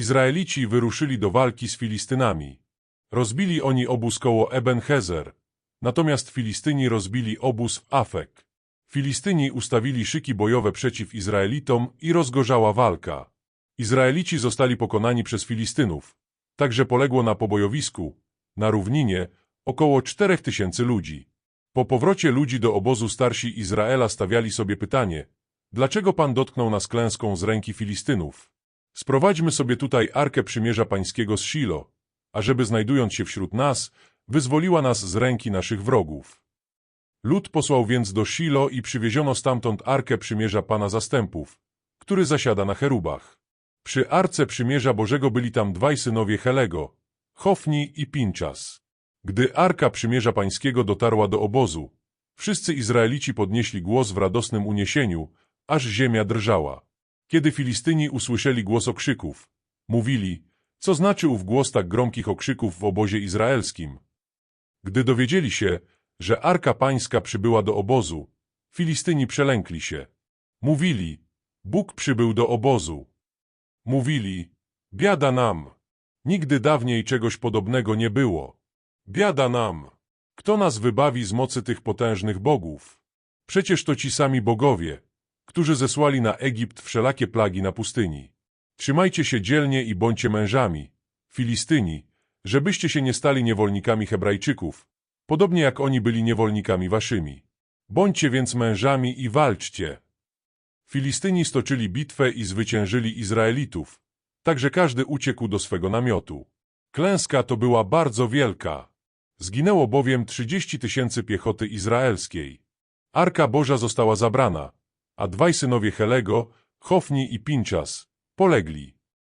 Izraelici wyruszyli do walki z Filistynami. Rozbili oni obóz koło Ebenhezer, natomiast Filistyni rozbili obóz w Afek. Filistyni ustawili szyki bojowe przeciw Izraelitom i rozgorzała walka. Izraelici zostali pokonani przez Filistynów. Także poległo na pobojowisku, na równinie, około czterech tysięcy ludzi. Po powrocie ludzi do obozu starsi Izraela stawiali sobie pytanie, dlaczego Pan dotknął nas klęską z ręki Filistynów? Sprowadźmy sobie tutaj Arkę Przymierza Pańskiego z Shilo, ażeby znajdując się wśród nas, wyzwoliła nas z ręki naszych wrogów. Lud posłał więc do Shilo i przywieziono stamtąd Arkę Przymierza Pana Zastępów, który zasiada na cherubach. Przy Arce Przymierza Bożego byli tam dwaj synowie Helego, Hofni i Pinczas. Gdy Arka Przymierza Pańskiego dotarła do obozu, wszyscy Izraelici podnieśli głos w radosnym uniesieniu, aż ziemia drżała. Kiedy Filistyni usłyszeli głos okrzyków, mówili, co znaczy ów głos tak gromkich okrzyków w obozie izraelskim. Gdy dowiedzieli się, że Arka Pańska przybyła do obozu, Filistyni przelękli się. Mówili, Bóg przybył do obozu. Mówili, biada nam. Nigdy dawniej czegoś podobnego nie było. Biada nam. Kto nas wybawi z mocy tych potężnych bogów? Przecież to ci sami bogowie, którzy zesłali na Egipt wszelakie plagi na pustyni. Trzymajcie się dzielnie i bądźcie mężami, Filistyni, żebyście się nie stali niewolnikami Hebrajczyków, podobnie jak oni byli niewolnikami waszymi. Bądźcie więc mężami i walczcie. Filistyni stoczyli bitwę i zwyciężyli Izraelitów, także każdy uciekł do swego namiotu. Klęska to była bardzo wielka. Zginęło bowiem trzydzieści tysięcy piechoty izraelskiej. Arka Boża została zabrana, a dwaj synowie Helego, Hofni i Pinczas, polegli.